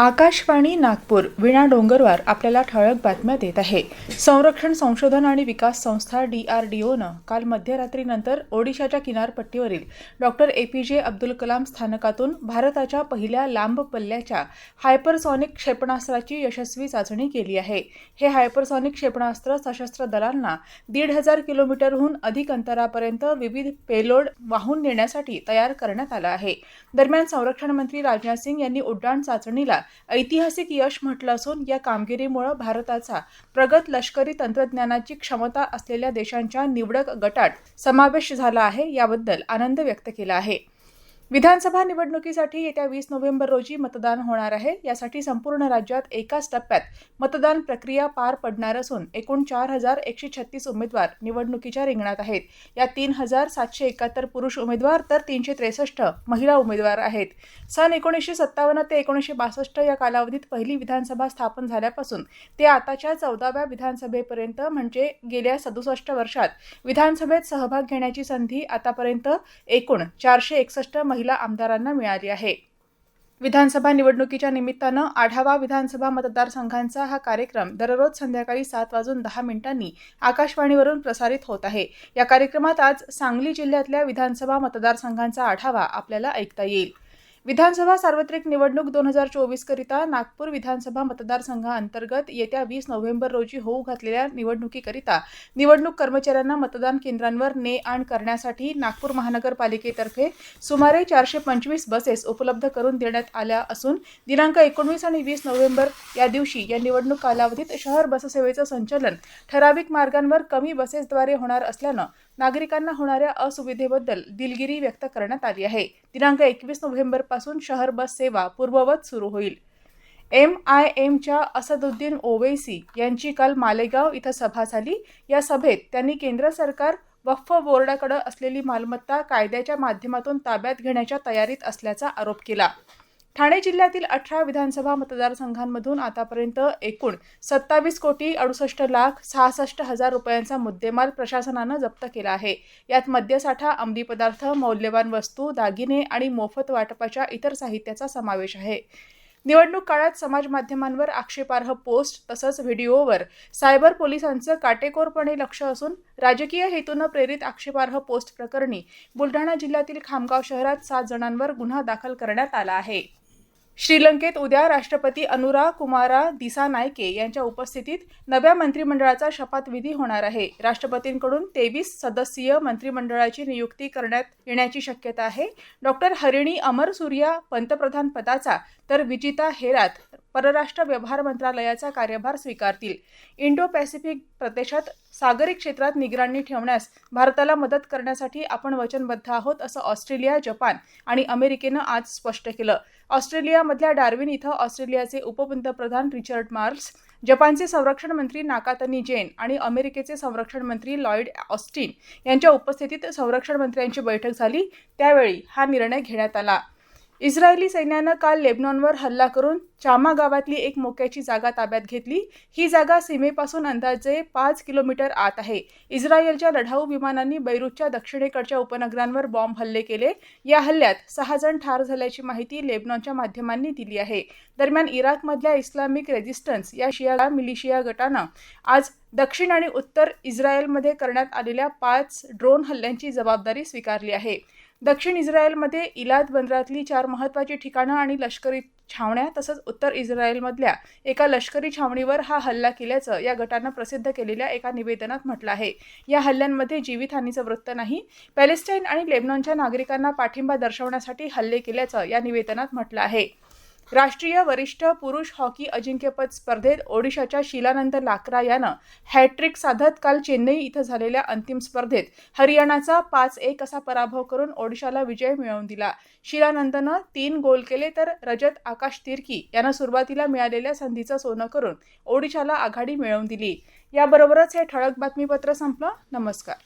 आकाशवाणी नागपूर विणा डोंगरवार आपल्याला ठळक बातम्या देत आहे. संरक्षण संशोधन आणि विकास संस्था डी आर डी ओनं काल मध्यरात्रीनंतर ओडिशाच्या किनारपट्टीवरील डॉक्टर ए पी जे अब्दुल कलाम स्थानकातून भारताच्या पहिल्या लांब पल्ल्याच्या हायपरसॉनिक क्षेपणास्त्राची यशस्वी चाचणी केली आहे. हे हायपरसॉनिक क्षेपणास्त्र सशस्त्र दलांना दीड हजार किलोमीटरहून अधिक अंतरापर्यंत विविध पेलोड वाहून नेण्यासाठी तयार करण्यात आलं आहे. दरम्यान संरक्षण मंत्री राजनाथ सिंग यांनी उड्डाण चाचणीला ऐतिहासिक यश म्हटलं असून या कामगिरीमुळं भारताचा प्रगत लष्करी तंत्रज्ञानाची क्षमता असलेल्या देशांच्या निवडक गटात समावेश झाला आहे याबद्दल आनंद व्यक्त केला आहे. विधानसभा निवडणुकीसाठी येत्या वीस नोव्हेंबर रोजी मतदान होणार आहे. यासाठी संपूर्ण राज्यात एकाच टप्प्यात मतदान प्रक्रिया पार पडणार असून एकूण चार हजार एकशे छत्तीस उमेदवार निवडणुकीच्या रिंगणात आहेत. या तीन हजार सातशे एकाहत्तर पुरुष उमेदवार तर तीनशे त्रेसष्ट महिला उमेदवार आहेत. सन एकोणीसशे सत्तावन्न ते एकोणीसशे बासष्ट या कालावधीत पहिली विधानसभा स्थापन झाल्यापासून ते आताच्या चौदाव्या विधानसभेपर्यंत म्हणजे गेल्या सदुसष्ट वर्षात विधानसभेत सहभाग घेण्याची संधी आतापर्यंत एकूण चारशे एकसष्ट महिला आमदारांना मिळाली आहे. विधानसभा निवडणुकीच्या निमित्तानं आढावा विधानसभा मतदारसंघांचा हा कार्यक्रम दररोज संध्याकाळी सात वाजून दहा मिनिटांनी आकाशवाणीवरून प्रसारित होत आहे. या कार्यक्रमात आज सांगली जिल्ह्यातल्या विधानसभा मतदारसंघांचा आढावा आपल्याला ऐकता येईल. विधानसभा सार्वत्रिक निवडणूक दोन हजार चोवीसकरिता नागपूर विधानसभा मतदारसंघाअंतर्गत येत्या वीस नोव्हेंबर रोजी होऊ घातलेल्या निवडणुकीकरिता निवडणूक कर्मचाऱ्यांना मतदान केंद्रांवर ने आण करण्यासाठी नागपूर महानगरपालिकेतर्फे सुमारे चारशे पंचवीस बसेस उपलब्ध करून देण्यात आल्या असून दिनांक एकोणवीस आणि वीस नोव्हेंबर या दिवशी या निवडणूक कालावधीत शहर बससेवेचं संचलन ठराविक मार्गांवर कमी बसेसद्वारे होणार असल्यानं नागरिकांना होणाऱ्या असुविधेबद्दल दिलगिरी व्यक्त करण्यात आली आहे. दिनांक एकवीस नोव्हेंबरपासून शहर बस सेवा पूर्ववत सुरू होईल. एम आय एमच्या असदुद्दीन ओवैसी यांची काल मालेगाव इथं सभा झाली. या सभेत त्यांनी केंद्र सरकार वक्फ बोर्डाकडे असलेली मालमत्ता कायद्याच्या माध्यमातून ताब्यात घेण्याच्या तयारीत असल्याचा आरोप केला. ठाणे जिल्ह्यातील अठरा विधानसभा मतदारसंघांमधून आतापर्यंत एकूण सत्तावीस कोटी अडुसष्ट लाख सहासष्ट हजार रुपयांचा मुद्देमाल प्रशासनानं जप्त केला आहे. यात मद्यसाठा अंमली पदार्थ मौल्यवान वस्तू दागिने आणि मोफत वाटपाच्या इतर साहित्याचा समावेश आहे. निवडणूक काळात समाज माध्यमांवर आक्षेपार्ह पोस्ट तसंच व्हिडिओवर सायबर पोलिसांचं काटेकोरपणे लक्ष असून राजकीय हेतूनं प्रेरित आक्षेपार्ह पोस्ट प्रकरणी बुलढाणा जिल्ह्यातील खामगाव शहरात सात जणांवर गुन्हा दाखल करण्यात आला आहे. श्रीलंकेत उद्या राष्ट्रपती अनुरा कुमारा दिसा नायके यांच्या उपस्थितीत नव्या मंत्रिमंडळाचा शपथविधी होणार आहे. राष्ट्रपतींकडून तेवीस सदस्यीय मंत्रिमंडळाची नियुक्ती करण्यात येण्याची शक्यता आहे. डॉक्टर हरिणी अमरसूर्या पंतप्रधान पदाचा तर विजिता हेरात परराष्ट्र व्यवहार मंत्रालयाचा कार्यभार स्वीकारतील. इंडो पॅसिफिक प्रदेशात सागरी क्षेत्रात निगराणी ठेवण्यास भारताला मदत करण्यासाठी आपण वचनबद्ध आहोत असं ऑस्ट्रेलिया जपान आणि अमेरिकेनं आज स्पष्ट केलं. ऑस्ट्रेलियामधल्या डार्विन इथं ऑस्ट्रेलियाचे उपपंतप्रधान रिचर्ड मार्ल्स जपानचे संरक्षण मंत्री नाकातनी जेन आणि अमेरिकेचे संरक्षण मंत्री लॉईड ऑस्टिन यांच्या उपस्थितीत संरक्षण मंत्र्यांची बैठक झाली. त्यावेळी हा निर्णय घेण्यात आला. इस्रायली सैन्यानं काल लेबनॉनवर हल्ला करून चामा गावातली एक मोक्याची जागा ताब्यात घेतली. ही जागा सीमेपासून अंदाजे पाच किलोमीटर आत आहे. इस्रायलच्या लढाऊ विमानांनी बैरूतच्या दक्षिणेकडच्या उपनगरांवर बॉम्ब हल्ले केले. या हल्ल्यात सहा जण ठार झाल्याची माहिती लेबनॉनच्या माध्यमांनी दिली आहे. दरम्यान इराकमधल्या इस्लामिक रेजिस्टन्स या शिया मिलिशिया गटानं आज दक्षिण आणि उत्तर इस्रायलमध्ये करण्यात आलेल्या पाच ड्रोन हल्ल्यांची जबाबदारी स्वीकारली आहे. दक्षिण इस्रायलमध्ये इलाद बंदरातली चार महत्त्वाची ठिकाणं आणि लष्करी छावण्या तसंच उत्तर इस्रायलमधल्या एका लष्करी छावणीवर हा हल्ला केल्याचं या गटानं प्रसिद्ध केलेल्या एका निवेदनात म्हटलं आहे. या हल्ल्यांमध्ये जीवितहानीचं वृत्त नाही पॅलेस्टाईन आणि लेबनॉनच्या नागरिकांना पाठिंबा दर्शवण्यासाठी हल्ले केल्याचं या निवेदनात म्हटलं आहे. राष्ट्रीय वरिष्ठ पुरुष हॉकी अजिंक्यपद स्पर्धेत ओडिशाच्या शिलानंद लाकरा यानं हॅट्रिक साधत काल चेन्नई इथं झालेल्या अंतिम स्पर्धेत हरियाणाचा पाच एक असा पराभव करून ओडिशाला विजय मिळवून दिला. शिलानंदनं तीन गोल केले तर रजत आकाश तिर्की यानं सुरुवातीला मिळालेल्या संधीचं सोनं करून ओडिशाला आघाडी मिळवून दिली. याबरोबरच हे ठळक बातमीपत्र संपलं. नमस्कार.